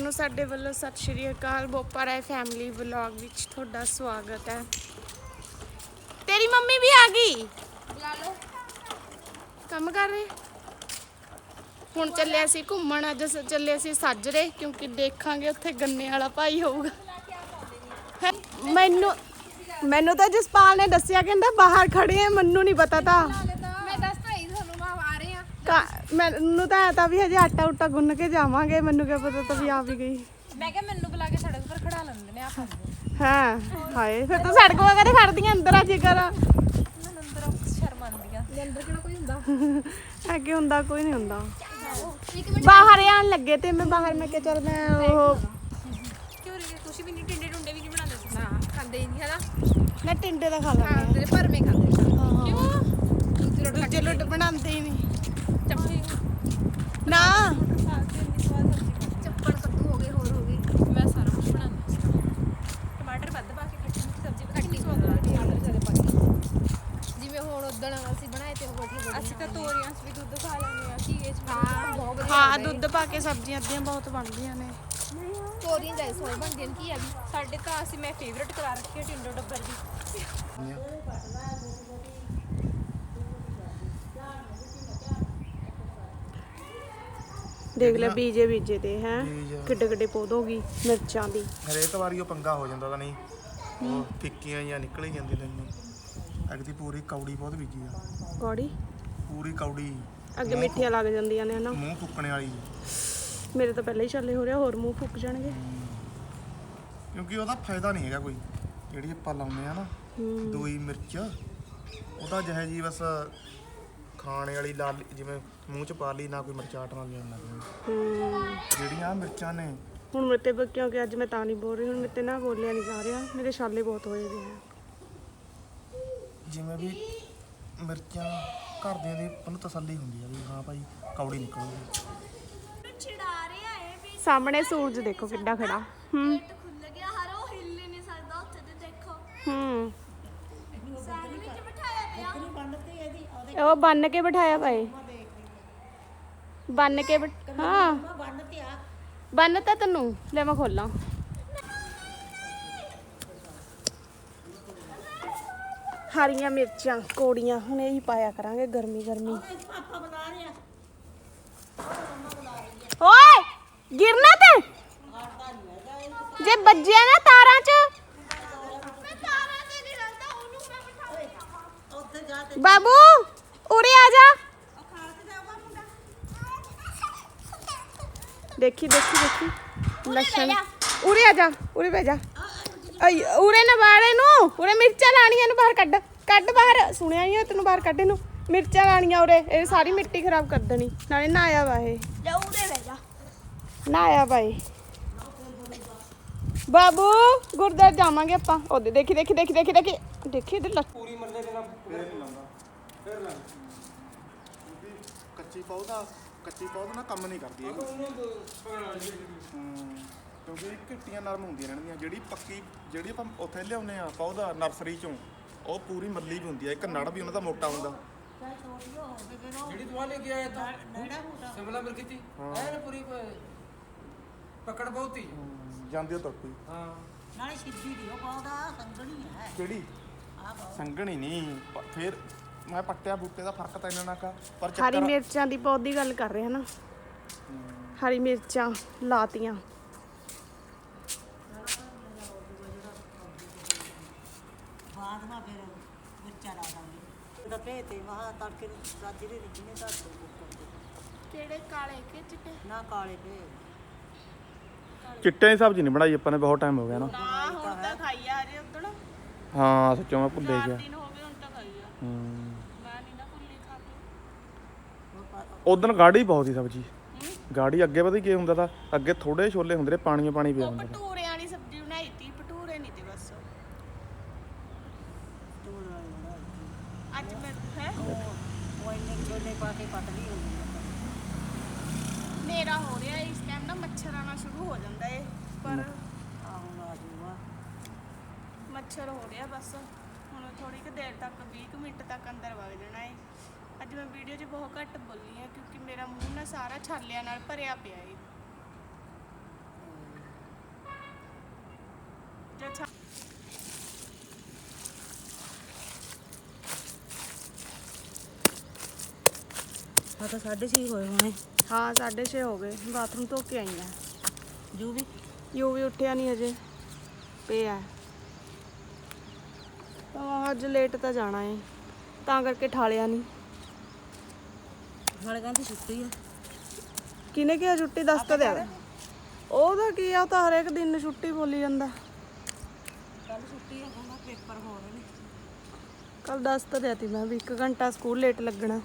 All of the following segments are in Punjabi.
ਸਾਰਿਆਂ ਨੂੰ ਸਾਡੇ ਵੱਲੋਂ ਸਤਿ ਸ਼੍ਰੀ ਅਕਾਲ ਬੋਪਾ ਰਾਏ ਫੈਮਿਲੀ ਵਲੌਗ ਵਿੱਚ ਤੁਹਾਡਾ ਸਵਾਗਤ ਹੈ। ਤੇਰੀ ਮੰਮੀ ਵੀ ਆ ਗਈ? ਬੁਲਾ ਲਓ। ਕੰਮ ਕਰ ਰਹੇ? ਹੁਣ ਚੱਲੇ ਅਸੀਂ ਘੁੰਮਣ ਅੱਜ ਅਸੀਂ ਚੱਲੇ ਅਸੀਂ ਸਾਜਰੇ ਕਿਉਂਕਿ ਦੇਖਾਂਗੇ ਉੱਥੇ ਗੰਨੇ ਵਾਲਾ ਭਾਈ ਹੋਊਗਾ। ਹੈਂ, ਮੈਨੂੰ ਮੈਨੂੰ ਤਾਂ ਜਸਪਾਲ ਨੇ ਦੱਸਿਆ ਕਹਿੰਦਾ ਬਾਹਰ ਖੜੇ ਆ ਮੈਨੂੰ ਨਹੀਂ ਪਤਾ ਤਾਂ। ਮੈਂ ਦੱਸ ਤਾਂ ਹੀ ਤੁਹਾਨੂੰ ਮੈਂ ਆ ਰਹੇ ਆ ਕਾ- ਮੈਨੂੰ ਤਾਂ ਐ ਤਾਂ ਵੀ ਹਜੇ ਆਟਾ ਉਟਾ ਗੁੰਨ ਕੇ ਜਾਵਾਂਗੇ ਮੈਨੂੰ ਕਿਆ ਪਤਾ ਤਾਂ ਵੀ ਆ ਵੀ ਗਈ। ਮੈਂ ਕਿਹਾ ਮੈਨੂੰ ਬੁਲਾ ਕੇ ਸੜਕ ਪਰ ਖੜਾ ਲੈਂਦੇ ਨੇ ਆਪਾਂ ਹਾਂ ਹਾਏ ਫਿਰ ਤਾਂ ਸੜਕ ਵਗੈਰੇ ਖੜਦੀਆਂ ਅੰਦਰ ਆ ਜੇਕਰ। ਨਾ ਅੰਦਰ ਸ਼ਰਮ ਆਉਂਦੀ ਆ। ਅੰਦਰ ਕਿਹੜਾ ਕੋਈ ਹੁੰਦਾ? ਅੱਗੇ ਹੁੰਦਾ ਕੋਈ ਨਹੀਂ ਹੁੰਦਾ। ਇੱਕ ਮਿੰਟ। ਬਾਹਰ ਆਣ ਲੱਗੇ ਤੇ ਮੈਂ ਬਾਹਰ ਮੈਂ ਕਿਹਾ ਚੱਲ ਮੈਂ ਉਹ ਕਿਉਂ ਰਹੀ ਤੁਸੀਂ ਵੀ ਨਹੀਂ ਟਿੰਡੇ ਟੁੰਡੇ ਵੀ ਨਹੀਂ ਬਣਾਉਂਦੇ ਸੀ ਨਾ ਖਾਂਦੇ ਹੀ ਨਹੀਂ ਹਨਾ? ਮੈਂ ਟਿੰਡੇ ਦਾ ਖਾ ਲੈਂਦੀ ਖਾਂਦੇ ਨੇ ਭਰਵੇਂ ਖਾਂਦੇ। ਹਾਂ। ਕਿਉਂ? ਦੂਜੇ ਲੁੱਟ ਬਣਾਉਂਦੇ ਹੀ ਨਹੀਂ ਚੱਪੀ ਨਾ ਚੱਪੜ ਕੱਦੂ ਹੋ ਗਏ ਹੋਰ ਹੋ ਗਏ ਮੈਂ ਸਾਰਾ ਕੁਝ ਬਣਾਉਂਦੀ ਸੀ ਟਮਾਟਰ ਵੱਧ ਪਾ ਕੇ ਖੱਟੀ ਮਿੱਠੀ ਸਬਜ਼ੀ ਖੱਟੀ ਸਵਾਦ ਲੱਗਦੀ ਆ ਟਮਾਟਰ ਜ਼ਿਆਦਾ ਪਾ ਕੇ ਜਿਵੇਂ ਹੁਣ ਉਦੋਂ ਅਸੀਂ ਬਣਾਏ ਤੇ ਉਹ ਬੜੀ ਅਸੀਂ ਤਾਂ ਤੋਰੀਆਂ 'ਚ ਵੀ ਦੁੱਧ ਖਾ ਲੈਂਦੇ ਆ ਕੀ ਇਹ 'ਚ ਹਾਂ ਬਹੁਤ ਵਧੀਆ ਹਾਂ ਕੇ ਸਬਜ਼ੀਆਂ ਅੱਧੀਆਂ ਬਹੁਤ ਬਣਦੀਆਂ ਨੇ। ਤੋਰੀਆਂ ਦਾ ਸਵਾਦ ਬਣਦੀਆਂ ਨੇ। ਕੀ ਆ ਵੀ ਸਾਡੇ ਤਾਂ ਅਸੀਂ ਮੈਂ ਫੇਵਰਟ ਕਰਾ ਰੱਖੀ ਹੈ ਟਿੰਡੋ ਡੱਬਰ ਦੀ। ਦੇਖ ਲੈ ਬੀਜੇ ਬੀਜੇ ਤੇ ਹੈ? ਬੀਜ। ਕਿੱਡੇ ਕਿੱਡੇ ਪੌਦ ਹੋ ਗਈ ਮਿਰਚਾਂ ਦੀ। ਹਰੇਕ ਵਾਰੀ ਉਹ ਪੰਗਾ ਹੋ ਜਾਂਦਾ ਤਾਂ ਨਹੀਂ। ਉਹ ਫਿੱਕੀਆਂ ਜਾਂ ਨਿਕਲ ਹੀ ਜਾਂਦੀਆਂ ਲੈਣੀ ਅਗਦੀ ਪੂਰੀ ਕੌੜੀ ਬਹੁਤ ਬੀਜੀ ਆ। ਕੌੜੀ? ਪੂਰੀ ਕੌੜੀ। ਅੱਗੇ ਮਿੱਠੀਆਂ ਲੱਗ ਜਾਂਦੀਆਂ ਨੇ ਹਨਾ? ਮੂੰਹ ਫੁੱਕਣੇ ਵਾਲੀ। ਮੇਰੇ ਤਾਂ ਪਹਿਲਾਂ ਹੀ ਚੱਲੇ ਹੋ ਰਿਹਾ ਹੋਰ ਮੂੰਹ ਫੁੱਕ ਜਾਣਗੇ। ਕਿਉਂਕਿ ਉਹਦਾ ਫਾਇਦਾ ਨਹੀਂ ਹੈਗਾ ਕੋਈ। ਜਿਹੜੀ ਆਪਾਂ ਲਾਉਂਦੇ ਆ ਨਾ ਦੋਈ ਮਿਰਚ ਉਹਦਾ ਜਿਹੇ ਜੀ ਬਸ ਖਾਣੇ ਵਾਲੀ ਲਾਲ ਜਿਵੇਂ ਮੂੰਹ ਚ ਪਾ ਲਈ ਨਾ ਕੋਈ ਮਿਰਚਾਟ ਨਾਲ ਹੂੰ। ਜਿਹੜੀਆਂ ਮਿਰਚਾਂ ਨੇ। ਹੁਣ ਮੇਰੇ ਤੇ ਕਿਉਂਕਿ ਅੱਜ ਮੈਂ ਤਾਂ ਨਹੀਂ ਬੋਲ ਰਹੀ ਹੁਣ ਮੇਰੇ ਤੇ ਨਾ ਬੋਲਿਆ ਨਹੀਂ ਜਾ ਰਿਹਾ। ਮੇਰੇ ਛਾਲੇ ਬਹੁਤ ਹੋਏ ਵੇ ਹੈ ਜਿਵੇਂ ਵੀ ਮਿਰਚਾਂ ਘਰਦਿਆਂ ਦੀ ਨੂੰ ਤਸੱਲੀ ਹੁੰਦੀ ਆ ਵੀ ਹਾਂ ਭਾਈ ਕੌੜੀ ਨਿਕਲੂਗੀ। ਸਾਹਮਣੇ ਸੂਰਜ ਦੇਖੋ ਕਿੱਡਾ ਖੜਾ। ਹੂੰ। ਖੁੱਲ ਗਿਆ ਹਰ ਉਹ ਹਿੱਲ ਹੀ ਨਹੀਂ ਸਕਦਾ ਉੱਥੇ ਤੇ ਦੇਖੋ। ਹੂੰ। ਸੈਲ ਵਿੱਚ ਬਿਠਾਇਆ ਪਿਆ। ਉਹ ਬੰਨ ਕੇ ਬਿਠਾਇਆ ਭਾਈ। ਬੰਨ ਕੇ ਬਿਠ- ਹਾਂ। ਬੰਨ ਤਾਂ ਤੈਨੂੰ ਲੈ ਮੈਂ ਖੋਲਾਂ। ਹਰੀਆਂ ਮਿਰਚਾਂ ਕੋੜੀਆਂ ਹੁਣ ਇਹੀ ਪਾਇਆ ਕਰਾਂਗੇ ਗਰਮੀ ਗਰਮੀ ਗਿਰਨਾ ਤੇ? ਜੇ ਵੱਜਿਆ ਨਾ ਤਾਰਾਂ 'ਚ? ਬਾਬੂ ਉਰੇ ਆ ਜਾ। ਦੇਖੀ ਦੇਖੀ ਦੇਖੀ। ਲੱਛਣ ਉਰੇ ਆ ਜਾ ਉਰੇ ਬਹਿ ਜਾ। ਅਈ ਉਰੇ ਨਾ ਬਾੜੇ ਨੂੰ ਉਰੇ ਮਿਰਚਾਂ ਲਾਣੀਆਂ ਨੂੰ ਬਾਹਰ ਕੱਢ। ਕੱਢ ਬਾਹਰ। ਸੁਣਿਆ ਨਹੀਂ ਤੈਨੂੰ ਬਾਹਰ ਕੱਢੇ ਨੂੰ ਮਿਰਚਾਂ ਲਾਣੀਆਂ ਉਰੇ। ਇਹ ਸਾਰੀ ਮਿੱਟੀ ਖਰਾਬ ਕਰ ਦੇਣੀ। ਨਾਲੇ ਨਾ ਆਇਆ ਵਾ ਇਹ। ਨਾ ਆਇਆ ਭਾਈ ਬਾਬੂ ਗੁਰਦਾਰ ਜਾਵਾਂਗੇ ਆਪਾਂ। ਉਹਦੇ ਦੇਖੀ ਦੇਖੀ ਦੇਖੀ ਦੇਖੀ ਦੇਖੀ। ਦੇਖੀ ਇਧਰ ਲੱਛ ਕੱਚੀ ਪੌਦਾ ਕੱਚੀ ਪੌਦਾ ਨਾ ਕੰਮ ਨਹੀਂ ਕਰਦੀ ਹੈਗੀ। ਹੂੰ, ਕਿਉਂਕਿ ਇਹ ਘਿੱਟੀਆਂ ਨਰਮ ਹੁੰਦੀਆਂ ਰਹਿਣਗੀਆਂ। ਜਿਹੜੀ ਪੱਕੀ ਜਿਹੜੀ ਆਪਾਂ ਉੱਥੇ ਲਿਆਉਂਦੇ ਆ ਪੌਦਾ ਨਰਸਰੀ ਚੋਂ ਉਹ ਪੂਰੀ ਮੱਲੀ ਵੀ ਹੁੰਦੀ ਆ। ਇੱਕ ਨੜ ਵੀ ਉਹਨਾਂ ਦਾ ਮੋਟਾ ਹੁੰਦਾ। ਜਿਹੜੀ ਤੂੰ ਲੈ ਕੇ ਆਇਆ ਤਾਂ ਸਿਮਲਾ ਮਿਰਗੀ ਤੀ ਐਨ ਪੂਰੀ ਪ- ਪਕੜ ਬਹੁਤੀ। ਹੂੰ, ਜਾਂਦੀ ਤੁਰ ਪਈ ਹਾਂ। ਨਾਲੇ ਸਿੱਧੀ ਦੀ ਉਹ ਪੌਦਾ ਸੰਗਣੀ ਹੈ। ਕਿਹੜੀ? ਸੰਗਣੀ ਨਹੀਂ ਪ- ਫਿਰ ਮੈਂ ਪੱਟਿਆ ਬੂਟੇ ਦਾ ਫ਼ਰਕ ਤਾਂ ਇਹਨਾਂ ਨਾਲ ਕਾ ਪਰ ਹਰੀ ਚੱਕਰ ਮਿਰਚਾਂ ਦੀ ਪੌਦ ਦੀ ਗੱਲ ਕਰ ਰਹੇ ਹਾਂ ਨਾ। ਹਰੀ ਮਿਰਚਾਂ ਲਾਤੀਆਂ। ਬਾਅਦ ਮਾ ਫਿਰ ਬੱਚਾ ਲਾ ਦਾਂਗੇ। ਦਪੇ ਤੇ ਵਾਹ ਤੜਕੇ ਨੂੰ ਸਾਜੇ ਦੇ ਵਿੱਚ ਨੇ ਤਾਂ ਕਿਹੜੇ ਕਾਲੇ ਕਿ? ਚਿੱਟੇ ਨਾ ਕਾਲੇ ਤੇ ਚਿੱਟੇ ਦੀ ਸਬਜ਼ੀ ਨਹੀਂ ਬਣਾਈ ਆਪਾਂ ਨੇ ਬਹੁਤ ਟਾਈਮ ਹੋ ਗਿਆ ਨਾ। ਨਾ ਹੁਣ ਤਾਂ ਖਾਈ ਆ ਜੇ ਉਦਣ। ਹਾਂ ਸੱਚੋਂ ਮੈਂ ਭੁੱਲੇ ਗਿਆ। ਦਿਨ ਹੋ ਗਏ ਹੁਣ ਤਾਂ ਖਾਈ ਆ। ਹੂੰ। ਮੈਂ ਨਹੀਂ ਨਾ ਭੁੱਲੀ ਖਾ ਕੇ। ਉਦੋਂ ਗਾੜੀ ਬਹੁਤ ਸੀ ਸਬਜ਼ੀ। ਗਾੜੀ ਅੱਗੇ ਪਤਾ ਕੀ ਹੁੰਦਾ ਤਾਂ ਅੱਗੇ ਥੋੜੇ ਛੋਲੇ ਹੁੰਦੇ ਨੇ ਪਾਣੀਓ ਪਾਣੀ ਪਿਆ ਹੁੰਦਾ ਤਾ। ਭਟੂਰੇ ਵਾਲੀ ਸਬਜ਼ੀ ਬਣਾਈ ਤੀ ਭਟੂਰੇ ਨਹੀਂ ਤੇ ਬਸ ਤੂੰ ਨਾਲ ਅੱਜ ਮੈਂ ਹੈ ਉਹ ਇੰਨੇ ਕੁ ਛੋਲੇ ਪਾ ਕੇ ਪਤਲੀ ਹੋ ਗਈ ਮੇਰਾ ਹੋ ਰਿਹਾ ਇਸ ਟਾਈਮ ਨਾ ਮੱਛਰ ਆਣਾ ਸ਼ੁਰੂ ਹੋ ਜਾਂਦਾ ਏ ਪਰ ਆ ਮੱਛਰ ਹੋ ਰਿਹਾ ਬਸ। ਹੁਣ ਥੋੜੀ ਕੁ ਦੇਰ ਤੱਕ 20 ਕੁ ਮਿੰਟ ਤੱਕ ਅੰਦਰ ਵਗ ਜਾਣਾ ਏ। ਅੱਜ ਮੈਂ ਵੀਡੀਓ 'ਚ ਬਹੁਤ ਘੱਟ ਬੋਲੀ ਆ ਕਿਉਂਕਿ ਮੇਰਾ ਮੂੰਹ ਨਾ ਸਾਰਾ ਛਾਲਿਆਂ ਨਾਲ ਭਰਿਆ ਪਿਆ ਅੱਛਾ ਆ ਤਾਂ 6:30 ਹੋਏ ਹੋਣੇ। ਹਾਂ 6:30 ਹੋ ਗਏ। ਬਾਥਰੂਮ ਧੋ ਕੇ ਆਈ ਆ। ਜੂ ਵੀ। ਯੂ ਵੀ ਉੱਠਿਆ ਨਹੀਂ ਅਜੇ ਪਿਆ। ਤਾਂ ਅੱਜ ਲੇਟ ਤਾਂ ਜਾਣਾ ਏ। ਤਾਂ ਕਰਕੇ ਠਾਲਿਆ ਨਹੀਂ। ਨਾਲੇ ਕਹਿੰਦੀ ਛੁੱਟੀ ਆ। ਕਿਹਨੇ ਕਿਹਾ ਛੁੱਟੀ? ਦੱਸ ਤਾਂ ਦਿਆ। ਉਹਦਾ ਕੀ ਆ ਉਹ ਤਾਂ ਹਰੇਕ ਦਿਨ ਛੁੱਟੀ ਬੋਲੀ ਜਾਂਦਾ। ਕੱਲ ਛੁੱਟੀ ਆ ਕਹਿੰਦਾ ਪੇਪਰ ਹੋ ਰਹੇ ਨੇ। ਕੱਲ ਦੱਸ ਤਾਂ ਦਿਆ ਤੀ ਮੈਂ ਵੀ 1 ਘੰਟਾ ਸਕੂਲ ਲੇਟ ਲੱਗਣਾ।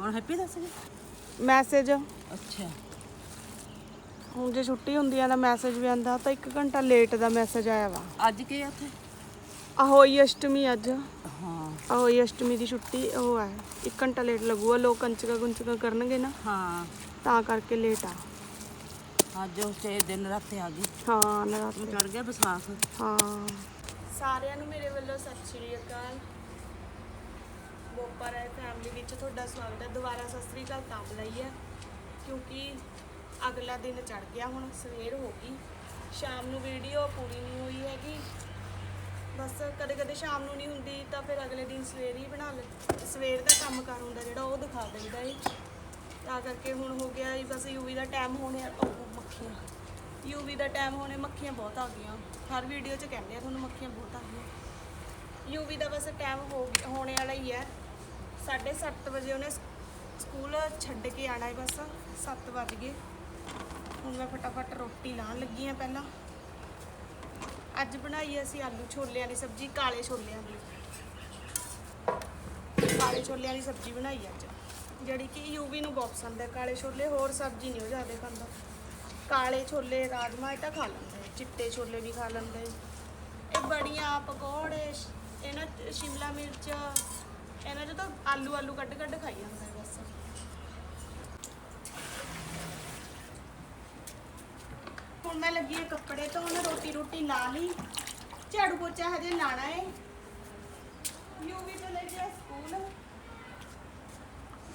ਹੁਣ ਹੈਪੀ ਦੱਸ ਮੈਸੇਜ। ਅੱਛਾ। ਹੁਣ ਜੇ ਛੁੱਟੀ ਹੁੰਦੀ ਆ ਤਾਂ ਮੈਸੇਜ ਵੀ ਆਂਦਾ ਤਾਂ 1 ਘੰਟਾ ਲੇਟ ਦਾ ਮੈਸੇਜ ਆਇਆ ਵਾ। ਅੱਜ ਕੀ ਆ ਉੱਥੇ? ਆਹੋਈ ਅਸ਼ਟਮੀ ਅੱਜ। ਹਾਂ। ਆਹੋਈ ਅਸ਼ਟਮੀ ਦੀ ਛੁੱਟੀ ਉਹ ਹੈ। 1 ਘੰਟਾ ਲੇਟ ਲੱਗੂਗਾ ਲੋਕ ਕੰਚਕਾ ਗੁੰਚਕਾ ਕਰਨਗੇ ਨਾ। ਹਾਂ। ਤਾਂ ਕਰਕੇ ਲੇਟ ਆ। ਅੱਜ ਉਹ ਤੇ ਦਿਨ ਰਾਤ ਆ ਗਈ। ਹਾਂ ਨਰਾਤੇ। ਚੜ ਗਿਆ ਵਿਸਾਖ ਹਾਂ। ਸਾਰਿਆਂ ਨੂੰ ਮੇਰੇ ਵੱਲੋਂ ਸਤਿ ਸ਼੍ਰੀ ਅਕਾਲ। ਬੋਪਰ ਹੈ ਫੈਮਿਲੀ ਵਿੱਚ ਤੁਹਾਡਾ ਸਵਾਗਤ ਹੈ। ਦੁਬਾਰਾ ਸਤਿ ਸ਼੍ਰੀ ਅਕਾਲ ਤਾਂ ਬੁਲਾਈ ਹੈ ਕਿਉਂਕਿ ਅਗਲਾ ਦਿਨ ਚੜ ਗਿਆ, ਹੁਣ ਸਵੇਰ ਹੋ ਗਈ। ਸ਼ਾਮ ਨੂੰ ਵੀਡੀਓ ਪੂਰੀ ਨਹੀਂ ਹੋਈ ਹੈਗੀ। ਬਸ ਕਦੇ ਕਦੇ ਸ਼ਾਮ ਨੂੰ ਨਹੀਂ ਹੁੰਦੀ, ਤਾਂ ਫਿਰ ਅਗਲੇ ਦਿਨ ਸਵੇਰ ਹੀ ਬਣਾ ਲੈ। ਸਵੇਰ ਦਾ ਕੰਮ ਕਰ ਹੁੰਦਾ ਜਿਹੜਾ, ਉਹ ਦਿਖਾ ਦਿੰਦਾ ਏ। ਤਾਂ ਕਰਕੇ ਹੁਣ ਹੋ ਗਿਆ ਜੀ ਬਸ ਯੂਵੀ ਦਾ ਟਾਈਮ ਹੋਣੇ ਉਹ ਮੱਖੀਆਂ। ਯੂਵੀ ਦਾ ਟਾਈਮ ਹੋਣੇ, ਮੱਖੀਆਂ ਬਹੁਤ ਆ ਗਈਆਂ। ਹਰ ਵੀਡੀਓ 'ਚ ਕਹਿੰਦੇ ਆ ਤੁਹਾਨੂੰ ਮੱਖੀਆਂ ਬਹੁਤ ਆ ਗਈਆਂ। ਯੂਵੀ ਦਾ ਬਸ ਟਾਈਮ ਹੋ ਹੋਣੇ ਵਾਲਾ ਹੀ ਹੈ 7:30 ਵਜੇ ਉਹਨੇ ਸਕੂਲ ਛੱਡ ਕੇ ਆਣਾ ਹੈ ਬਸ। 7 ਵੱਜ ਗਏ। ਹੁਣ ਮੈਂ ਫਟਾਫਟ ਰੋਟੀ ਲਾਉਣ ਲੱਗੀ ਆ ਪਹਿਲਾਂ। ਅੱਜ ਬਣਾਈ ਅਸੀਂ ਆਲੂ ਛੋਲਿਆਂ ਦੀ ਸਬਜ਼ੀ, ਕਾਲੇ ਛੋਲਿਆਂ ਦੀ। ਕਾਲੇ ਛੋਲਿਆਂ ਦੀ ਸਬਜ਼ੀ ਬਣਾਈ ਅੱਜ। ਜਿਹੜੀ ਕਿ ਯੂਵੀ ਨੂੰ ਬਹੁਤ ਪਸੰਦ ਹੈ ਕਾਲੇ ਛੋਲੇ, ਹੋਰ ਸਬਜ਼ੀ ਨਹੀਂ ਉਹ ਜ਼ਿਆਦਾ ਖਾਂਦਾ। ਕਾਲੇ ਛੋਲੇ ਰਾਜਮਾ ਇਹ ਤਾਂ ਖਾ ਲੈਂਦੇ ਚਿੱਟੇ ਛੋਲੇ ਵੀ ਖਾ ਲੈਂਦੇ ਹੈ ਇਹ ਬੜੀਆਂ, ਪਕੌੜੇ, ਇਹਨਾਂ ਸ਼ਿਮਲਾ ਮਿਰਚ, ਇਹਨਾਂ 'ਚ ਤਾਂ ਆਲੂ ਆਲੂ ਕੱਢ ਕੱਢ ਖਾਈ ਜਾਂਦਾ ਹੈ ਬਸ ਹੁਣ ਮੈਂ ਲੱਗੀ ਹਾਂ ਕੱਪੜੇ ਧੋਣ, ਰੋਟੀ ਰੋਟੀ ਲਾ ਲਈ। ਝਾੜੂ ਪੋਚਾ ਹਜੇ ਲਾਣਾ ਹੈ ਯੂਵੀ ਤੋਂ ਲੈ ਗਿਆ ਸਕੂਲ।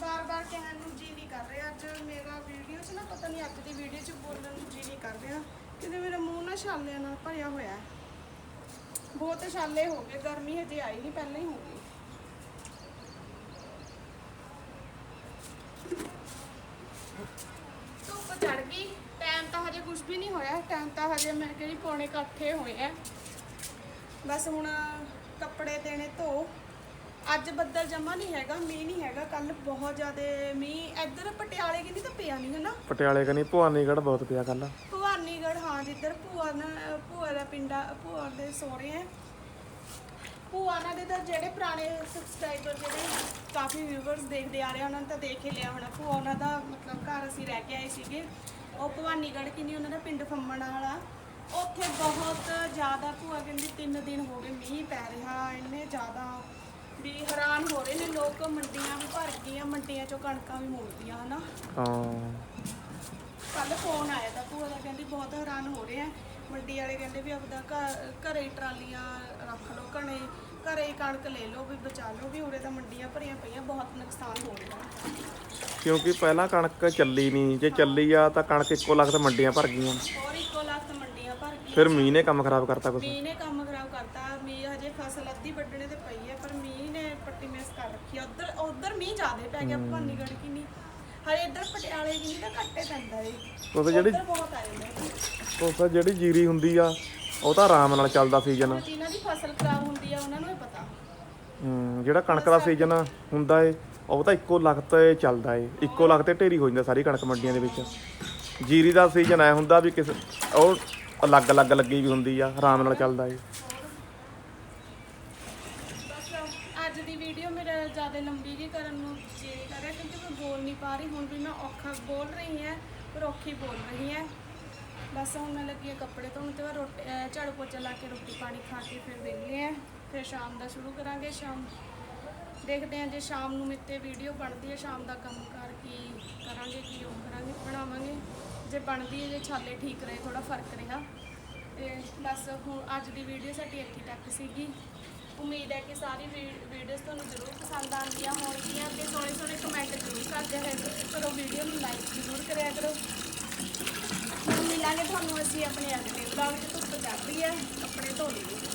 ਬਾਰ ਬਾਰ ਕਹਿਣ ਨੂੰ ਜੀ ਨਹੀਂ ਕਰ ਰਿਹਾ। ਅੱਜ ਮੇਰਾ ਵੀਡੀਓ 'ਚ ਨਾ, ਪਤਾ ਨਹੀਂ ਅੱਜ ਦੀ ਵੀਡੀਓ 'ਚ ਬੋਲਣ ਨੂੰ ਜੀ ਨਹੀਂ ਕਰ ਰਿਹਾ। ਕਿਉਂਕਿ ਮੇਰਾ ਮੂੰਹ ਨਾ ਛਾਲਿਆਂ ਨਾਲ ਭਰਿਆ ਹੋਇਆ। ਹੈ ਬਹੁਤ ਛਾਲੇ ਹੋ ਗਏ। ਗਰਮੀ ਹਜੇ ਆਈ ਨਹੀਂ, ਪਹਿਲਾਂ ਹੀ ਹੋ ਗਈ ਧੁੱਪ ਚੜ ਗਈ ਟਾਈਮ ਤਾਂ ਹਜੇ ਕੁਝ ਵੀ ਨਹੀਂ ਹੋਇਆ ਟਾਈਮ ਤਾਂ ਹਜੇ ਮੈਂ ਕਿਹੜੀ ਪੌਣੇ ਇਕੱਠੇ ਹੋਏ ਆ। ਬਸ ਹੁਣ ਕੱਪੜੇ ਦੇਣੇ ਧੋ। ਅੱਜ ਬੱਦਲ ਜਮਾ ਨਹੀਂ ਹੈਗਾ ਮੀਂਹ ਨਹੀਂ ਹੈਗਾ ਕੱਲ ਬਹੁਤ ਜ਼ਿਆਦਾ ਮੀਂਹ। ਇੱਧਰ ਪਟਿਆਲੇ ਕਿ ਨਹੀਂ ਤਾਂ ਪਿਆ ਨਹੀਂ ਹਨਾ? ਪਟਿਆਲੇ ਕਨੀ ਭਵਾਨੀਗੜ੍ਹ ਬਹੁਤ ਪਿਆ ਕੱਲ ਭਵਾਨੀਗੜ੍ਹ ਹਾਂ ਜਿੱਧਰ ਭੂਆ ਨਾ ਭੂਆ ਦਾ ਪਿੰਡਾ ਭੂਆ ਦੇ ਸੋਹਰੇ ਹੈ ਭੂਆ ਨਾਲ ਦੇ ਤਾਂ ਜਿਹੜੇ ਪੁਰਾਣੇ ਸਬਸਕ੍ਰਾਈਬਰ ਜਿਹੜੇ ਕਾਫੀ ਵਿਊਵਰਸ ਦੇਖਦੇ ਆ ਰਹੇ ਆ, ਉਹਨਾਂ ਨੇ ਤਾਂ ਦੇਖ ਹੀ ਲਿਆ ਹੋਣਾ। ਭੂਆ, ਉਹਨਾਂ ਦਾ ਮਤਲਬ ਘਰ ਅਸੀਂ ਰਹਿ ਕੇ ਆਏ ਸੀਗੇ। ਉਹ ਭਵਾਨੀਗੜ੍ਹ ਕਿੰਨੀ, ਉਹਨਾਂ ਦਾ ਪਿੰਡ ਫੰਮਣ ਵਾਲਾ। ਉੱਥੇ ਬਹੁਤ ਜ਼ਿਆਦਾ ਭੂਆ ਕਹਿੰਦੀ ਤਿੰਨ ਦਿਨ ਹੋ ਗਏ ਮੀਂਹ ਪੈ ਰਿਹਾ, ਇੰਨੇ ਜ਼ਿਆਦਾ ਵੀ ਹੈਰਾਨ ਹੋ ਰਹੇ ਨੇ ਲੋਕ। ਮੰਡੀਆਂ ਵੀ ਭਰ ਗਈਆਂ, ਮੰਡੀਆਂ ਚੋਂ ਕਣਕਾਂ ਵੀ ਮੁੜਦੀਆਂ ਹਨਾ। ਹਾਂ। ਕੱਲ ਫੋਨ ਆਇਆ ਤਾਂ ਭੂਆ ਦਾ ਕਹਿੰਦੀ ਬਹੁਤ ਹੈਰਾਨ ਹੋ ਰਹੇ ਆ। ਮੰਡੀ ਵਾਲੇ ਕਹਿੰਦੇ ਵੀ ਆਪਦਾ ਘਰ- ਘਰੇ ਹੀ ਟਰਾਲੀਆਂ ਰੱਖ ਲਓ ਘਣੇ ਘਰੇ ਹੀ ਕਣਕ ਲੈ ਲਓ ਵੀ ਬਚਾ ਲਓ ਵੀ ਉਰੇ ਤਾਂ ਮੰਡੀਆਂ ਭਰੀਆਂ ਪਈਆਂ ਬਹੁਤ ਨੁਕਸਾਨ ਹੋ ਰਿਹਾ। ਕਿਉਂਕਿ ਪਹਿਲਾਂ ਕਣਕ ਚੱਲੀ ਨਹੀਂ ਜੇ ਚੱਲੀ ਆ ਤਾਂ ਕਣਕ ਇੱਕੋ ਲੱਖ ਤੇ ਮੰਡੀਆਂ ਭਰ ਗਈਆਂ। ਹੋਰ ਇੱਕੋ ਲੱਖ ਮੰਡੀਆਂ ਭਰ ਗਈਆਂ। ਫਿਰ ਮੀਂਹ ਨੇ ਕੰਮ ਖਰਾਬ ਕਰਤਾ ਕੁਛ? ਮੀਂਹ ਨੇ ਕੰਮ ਖਰਾਬ ਕਰਤਾ ਮੀਂਹ ਹਜੇ ਫਸਲ ਅੱਧੀ ਵੱਢਣੇ ਤੇ ਪਈ ਹੈ ਪਰ ਮੀਂਹ ਨੇ ਪੱਟੀ ਮਿਸ ਕਰ ਰੱਖੀ ਉਧਰ ਉਧਰ ਮੀਂਹ ਜ਼ਿਆਦੇ ਪੈ ਗਿਆ ਭਵਾਨੀਗੜ੍ਹ ਕਿ ਨਹੀਂ ਹਰੇ ਇੱਧਰ ਪਟਿਆਲੇ ਕਿ ਨਹੀਂ ਤਾਂ ਘੱਟੇ ਪੈਂਦਾ ਏ। ਉਹ ਜਿਹੜੀ ਉੱਧਰ ਬਹੁਤ ਆ ਜਾਂਦਾ ਉਹ ਤਾਂ ਜਿਹੜੀ ਜੀਰੀ ਹੁੰਦੀ ਆ ਉਹ ਤਾਂ ਆਰਾਮ ਨਾਲ ਚੱਲਦਾ ਸੀਜ਼ਨ। ਜਿਨ੍ਹਾਂ ਦੀ ਫਸਲ ਖਰਾਬ ਹੁੰਦੀ ਆ ਉਹਨਾਂ ਨੂੰ ਹੀ ਪਤਾ। ਹੂੰ ਜਿਹੜਾ ਕਣਕ ਦਾ ਸੀਜ਼ਨ ਹੁੰਦਾ ਏ ਉਹ ਤਾਂ ਇੱਕੋ ਲੱਖ ਤੇ ਚੱਲਦਾ ਏ। ਇੱਕੋ ਲੱਖ ਤੇ ਢੇਰੀ ਹੋ ਜਾਂਦਾ ਸਾਰੀ ਕਣਕ ਮੰਡੀਆਂ ਦੇ ਵਿੱਚ। ਜੀਰੀ ਦਾ ਸੀਜ਼ਨ ਐ ਹੁੰਦਾ ਵੀ ਕਿਸ ਉਹ ਅਲੱਗ ਅਲੱਗ ਲੱਗੀ ਵੀ ਹੁੰਦੀ ਆ ਆਰਾਮ ਨਾਲ ਚੱਲਦਾ ਏ। ਬਸ ਅੱਜ ਦੀ ਵੀਡੀਓ ਮੇਰਾ ਜ਼ਿਆਦਾ ਲੰਬੀ ਨਹੀਂ ਕਰਨ ਨੂੰ ਜੀ ਕਰ ਰਿਹਾ ਕਿਉਂਕਿ ਮੈਂ ਬੋਲ ਨਹੀਂ ਪਾ ਰਹੀ, ਹੁਣ ਵੀ ਮੈਂ ਔਖਾ ਬੋਲ ਰਹੀ ਹਾਂ, ਪਰ ਔਖੀ ਬੋਲ ਰਹੀ ਹਾਂ। ਬਸ ਹੁਣ ਮੈਂ ਲੱਗੀ ਹਾਂ ਕੱਪੜੇ ਧੋਣ ਤੇ ਬਾਅਦ ਰੋਟੀ ਝਾੜੂ ਪੋਚਾ ਲਾ ਕੇ ਰੋਟੀ ਪਾਣੀ ਖਾ ਕੇ ਫਿਰ ਵਿਹਲੇ ਆ ਫਿਰ ਸ਼ਾਮ ਦਾ ਸ਼ੁਰੂ ਕਰਾਂਗੇ ਸ਼ਾਮ। ਦੇਖਦੇ ਹਾਂ ਜੇ ਸ਼ਾਮ ਨੂੰ ਮੇਤੇ ਵੀਡੀਓ ਬਣਦੀ ਹੈ, ਸ਼ਾਮ ਦਾ ਕੰਮ ਕਰ ਕੀ ਕਰਾਂਗੇ, ਕੀ ਉਹ ਕਰਾਂਗੇ, ਬਣਾਵਾਂਗੇ। ਜੇ ਬਣਦੀ ਹੈ, ਜੇ ਛਾਲੇ ਠੀਕ ਰਹੇ ਥੋੜਾ ਫ਼ਰਕ ਰਿਹਾ। ਤੇ ਬਸ ਹੁਣ ਅੱਜ ਦੀ ਵੀਡੀਓ ਸਾਡੀ ਇੱਥੇ ਤੱਕ ਸੀਗੀ। ਉਮੀਦ ਹੈ ਕਿ ਸਾਰੀ ਵੀਡੀਓਜ਼ ਤੁਹਾਨੂੰ ਜ਼ਰੂਰ ਪਸੰਦ ਆਉਂਦੀਆਂ ਹੋਣਗੀਆਂ ਤੇ ਸੋਹਣੇ ਸੋਹਣੇ ਕਮੈਂਟ ਜ਼ਰੂਰ ਕਰਦੇ ਰਹੇ ਕਰੋ। ਵੀਡੀਓ ਨੂੰ ਲਾਈਕ ਜ਼ਰੂਰ ਕਰਿਆ ਕਰੋ। ਮਿਲਾਂਗੇ ਤੁਹਾਨੂੰ ਅਸੀਂ ਆਪਣੇ ਅਗਲੇ ਵਲੌਗ 'ਚ ਧੁੱਪ ਚੜ੍ਹ ਹੈ, ਕੱਪੜੇ ਧੋ ਲਈ